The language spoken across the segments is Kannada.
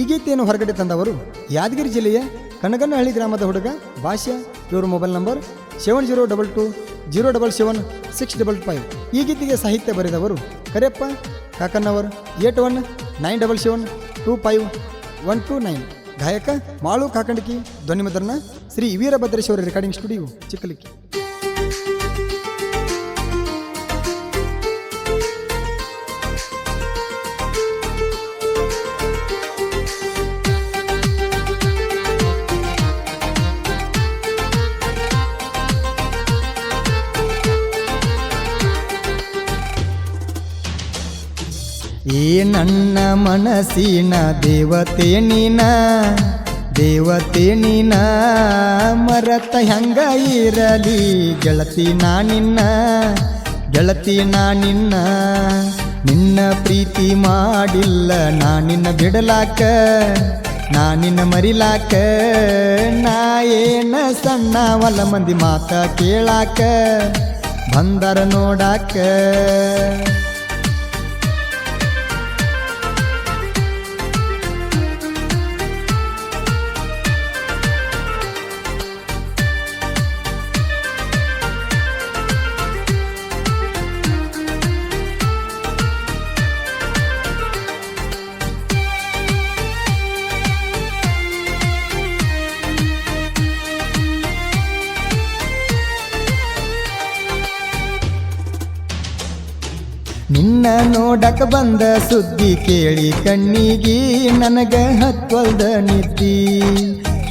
ಈ ಗೀತೆಯನ್ನು ಹೊರಗಡೆ ತಂದವರು? ಯಾದಗಿರಿ ಜಿಲ್ಲೆಯ ಕನಗನಹಳ್ಳಿ ಗ್ರಾಮದ ಹುಡುಗ ಭಾಷ್ಯ, ಇವರು mobile number seven zero double two zero double seven six double five ಈ ಗೀತೆಗೆ ಸಾಹಿತ್ಯ ಬರೆದವರು Kareyappa Kakannavar eight one nine double seven two five one two nine ಗಾಯಕ ಮಾಳು ಕಾಕಂಡಕಿ, ಧ್ವನಿಮುದ್ರಣ ಶ್ರೀ ವೀರಭದ್ರೇಶ್ವರ ರೆಕಾರ್ಡಿಂಗ್ ಸ್ಟುಡಿಯೋ ಚಿಕ್ಕಲಿಕ್ಕಿ. ಏ ನನ್ನ ಮನಸ್ಸಿನ ದೇವತೆ ನೀನ ದೇವತೆ ನೀನ ಮರತ ಹೆಂಗ ಇರಲಿ, ಗೆಳತಿ ನಾ ನಿನ್ನ, ಗೆಳತಿ ನಾ ನಿನ್ನ. ನಿನ್ನ ಪ್ರೀತಿ ಮಾಡಿಲ್ಲ, ನಾ ನಿನ್ನ ಬಿಡಲಾಕ, ನಾ ನಿನ್ನ ಮರಿಲಾಕ, ನಾ ಏನ ಸಣ್ಣ ಸಣ್ಣವಲ್ಲ ಮಂದಿ ಮಾತ ಕೇಳಾಕ, ಬಂದರ ನೋಡಾಕ. ನಿನ್ನ ನೋಡಕ ಬಂದ ಸುದ್ದಿ ಕೇಳಿ ಕಣ್ಣಿಗೆ ನನಗ ಹತ್ವಲ್ದ ನಿದ್ದಿ.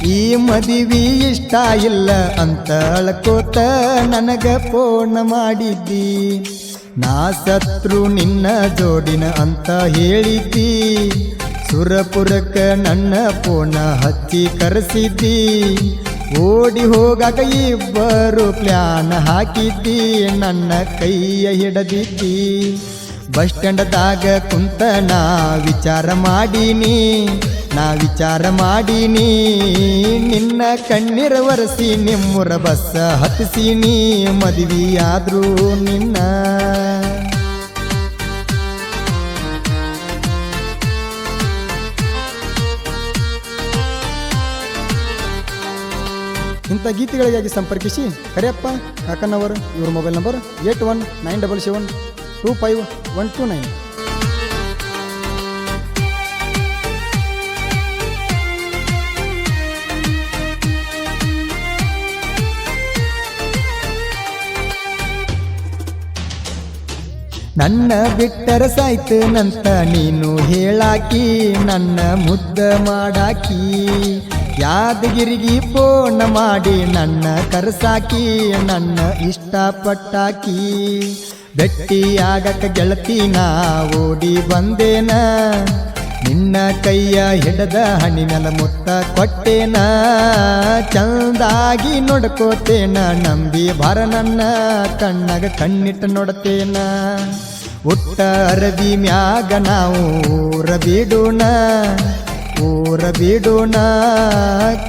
ಈ ಮದುವಿ ಇಷ್ಟ ಇಲ್ಲ ಅಂತ ಅಳ್ಕೋತ ನನಗ ಫೋನ್ ಮಾಡಿದ್ದಿ. ನಾ ಸತ್ರು ನಿನ್ನ ಜೋಡಿನ ಅಂತ ಹೇಳಿದ್ದಿ. ಸುರಪುರಕ್ಕ ನನ್ನ ಫೋನ ಹಚ್ಚಿ ಕರೆಸಿದ್ದಿ. ಓಡಿ ಹೋಗಾಗ ಇಬ್ಬರು ಪ್ಲಾನ್ ಹಾಕಿದ್ದಿ. ನನ್ನ ಕೈಯ ಹಿಡದಿದ್ದಿ. ಬಸ್ ಸ್ಟ್ಯಾಂಡ್ದಾಗ ಕುಂತ ನಾ ವಿಚಾರ ಮಾಡೀನಿ, ನಾ ವಿಚಾರ ಮಾಡೀನಿ. ನಿನ್ನ ಕಣ್ಣೀರ ಒರೆಸಿ ನಿಮ್ಮೂರ ಬಸ್ ಹತ್ತಿಸೀನಿ ಮದುವೆಯಾದ್ರೂ ನಿನ್ನ. ಇಂಥ ಗೀತೆಗಳಿಗಾಗಿ ಸಂಪರ್ಕಿಸಿ ಕರೆಯಪ್ಪ ಕಾಕನ್ನವರ್ ಇವ್ರ mobile number eight one nine double seven two five one two nine ನನ್ನ ಬಿಟ್ಟರ ಸಾಯ್ತು ನಂತ ನೀನು ಹೇಳಾಕಿ, ನನ್ನ ಮುದ್ದ ಮಾಡಾಕಿ. ಯಾದಗಿರಿಗಿ ಫೋನ್ ಮಾಡಿ ನನ್ನ ಕರ್ಸಾಕಿ, ನನ್ನ ಇಷ್ಟಪಟ್ಟಾಕಿ. ಭೆಟ್ಟಿಯಾಗಕ ಗೆಳತಿ ನಾ ಓಡಿ ಬಂದೇನ. ನಿನ್ನ ಕೈಯ ಹಿಡದ ಹಣ್ಣಿನಲ್ಲ ಮುತ್ತ ಕೊಟ್ಟೇನ. ಚಂದಾಗಿ ನೋಡ್ಕೋತೇನ, ನಂಬಿ ಬಾರ ನನ್ನ ಕಣ್ಣಾಗ ಕಣ್ಣಿಟ್ಟು ನೋಡ್ತೇನ. ಉಟ್ಟ ಅರಬಿ ಮ್ಯಾಗ ನಾವು ಊರ ಬಿಡೋಣ ಊರ ಬಿಡೋಣ.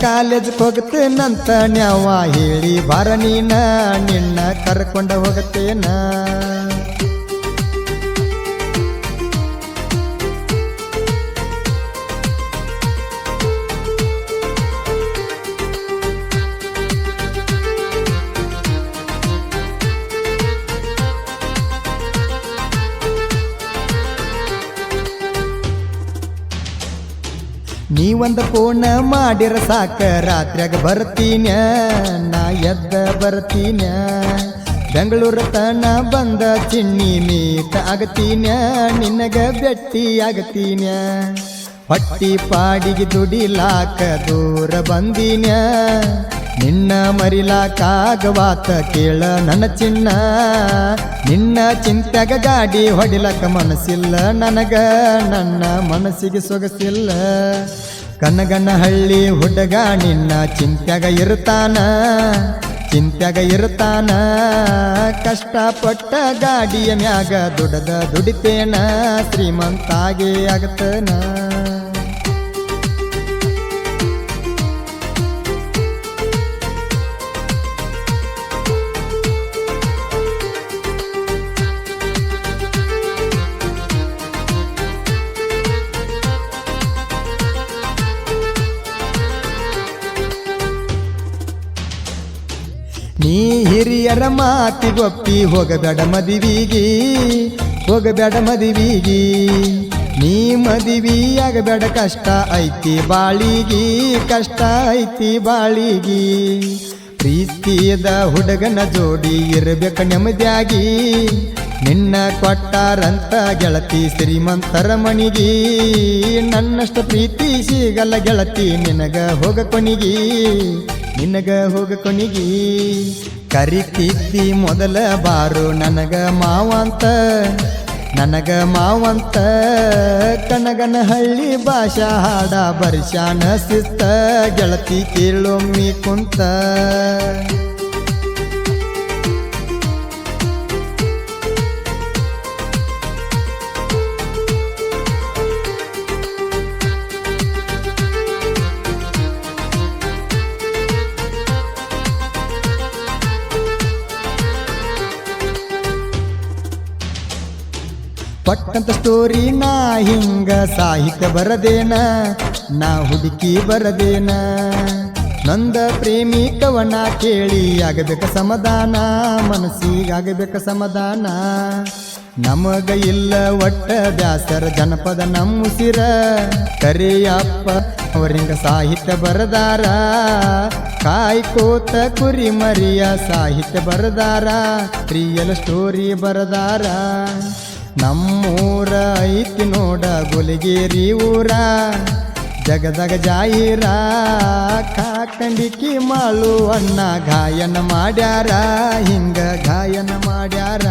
ಕಾಲೇಜ್ ಹೋಗ್ತೇನಂತ ನ್ಯಾವ ಹೇಳಿ ಬಾರ ನೀನ, ನಿನ್ನ ಕರ್ಕೊಂಡ ಹೋಗ್ತೇನ ನೀವಂದ ಫೋನ್ ಮಾಡಿರ ಸಾಕ. ರಾತ್ರಿಯಾಗ ಬರ್ತೀನ ನಾ ಎದ್ದ ಬರ್ತೀನ ಬೆಂಗಳೂರ ತನ ಬಂದ ಚಿನ್ನಿ ಮೀತ ಆಗತೀನ ನಿನಗ ಬೆಟ್ಟಿ ಆಗತೀನ ಹೊಟ್ಟಿ ಪಾಡಿಗೆ ದುಡಿಲಾಕ ದೂರ ಬಂದೀನ ನಿನ್ನ ಮರಿಲಾಕಾಗವಾತ ಕೇಳ ನನ್ನ ಚಿನ್ನ. ನಿನ್ನ ಚಿಂತೆಗ ಗಾಡಿ ಹೊಡಿಲಕ ಮನಸ್ಸಿಲ್ಲ ನನಗ, ನನ್ನ ಮನಸ್ಸಿಗೆ ಸೊಗಸಿಲ್ಲ. ಕನಗನ ಹಳ್ಳಿ ಹುಡುಗ ನಿನ್ನ ಚಿಂತೆಗ ಇರ್ತಾನ ಚಿಂತೆಗ ಇರುತ್ತಾನ ಕಷ್ಟಪಟ್ಟ ಗಾಡಿಯ ಮ್ಯಾಗ ದುಡದ ದುಡಿತೇನ, ಶ್ರೀಮಂತಾಗಿ ಆಗತನ. ನೀ ಹಿರಿಯರ ಮಾತಿಗೊಪ್ಪಿ ಹೋಗಬೇಡ ಮದುವಿಗಿ ಹೋಗಬೇಡ ಮದುವಿಗಿ. ನೀ ಮದುವಿಯಾಗಬೇಡ ಕಷ್ಟ ಐತಿ ಬಾಳಿಗಿ, ಕಷ್ಟ ಐತಿ ಬಾಳಿಗಿ. ಪ್ರೀತಿಯದ ಹುಡುಗನ ಜೋಡಿ ಇರಬೇಕ ನೆಮ್ಮದಿಯಾಗಿ. ನಿನ್ನ ಕೊಟ್ಟಾರಂತ ಗೆಳತಿ ಶ್ರೀಮಂತರ ಮಣಿಗಿ. ನನ್ನಷ್ಟು ಪ್ರೀತಿ ಸಿಗಲ್ಲ ಗೆಳತಿ, ನಿನಗ ಹೋಗ ಕೊನಿಗಿ ನಿನಗ ಹೋಗ ಕೊನಿಗಿ. ಕರಿತಿದ್ದಿ ಮೊದಲ ಬಾರು ನನಗ ಮಾವಂತ. ನನಗ ಮಾವಂತ. ಕನಗನ ಹಳ್ಳಿ ಭಾಷಾ ಹಾಡ ಬರ್ಷಾನ ಸಿಸ್ತ ಗೆಳತಿ ಕೇಳೊಮ್ಮಿ ಕುಂತ. ಪಟ್ಟಂತ ಸ್ಟೋರಿ ನಾ ಹಿಂಗ ಸಾಹಿತ್ಯ ಬರದೇನ, ನಾ ಹುಡುಕಿ ಬರದೇನ. ನಂದ ಪ್ರೇಮಿ ಕವನ ಕೇಳಿ ಆಗಬೇಕ ಸಮಾಧಾನ ಮನಸ್ಸಿಗಾಗಬೇಕ ಸಮಾಧಾನ. ನಮಗ ಇಲ್ಲ ಒಟ್ಟ ಬ್ಯಾಸರ ಜನಪದ ನಮ್ಮುಸಿರ ಕರಿಯಪ್ಪ ಅವರಿಂಗ ಸಾಹಿತ್ಯ ಬರದಾರ. ಕಾಯ್ಕೋತ ಕುರಿ ಮರಿಯ ಸಾಹಿತ್ಯ ಬರದಾರ ರಿಯಲ್ ಸ್ಟೋರಿ ಬರದಾರ. ನಮ್ಮೂರ ಐತಿ ನೋಡ ಗುಲಗೇರಿ ಊರ. ಜಗದಗ ಜಾಯಿರ ಕಾಕಂಡಿಕಿ ಮಾಳು ಅಣ್ಣ ಗಾಯನ ಮಾಡ್ಯಾರ, ಹಿಂಗ ಗಾಯನ ಮಾಡ್ಯಾರ.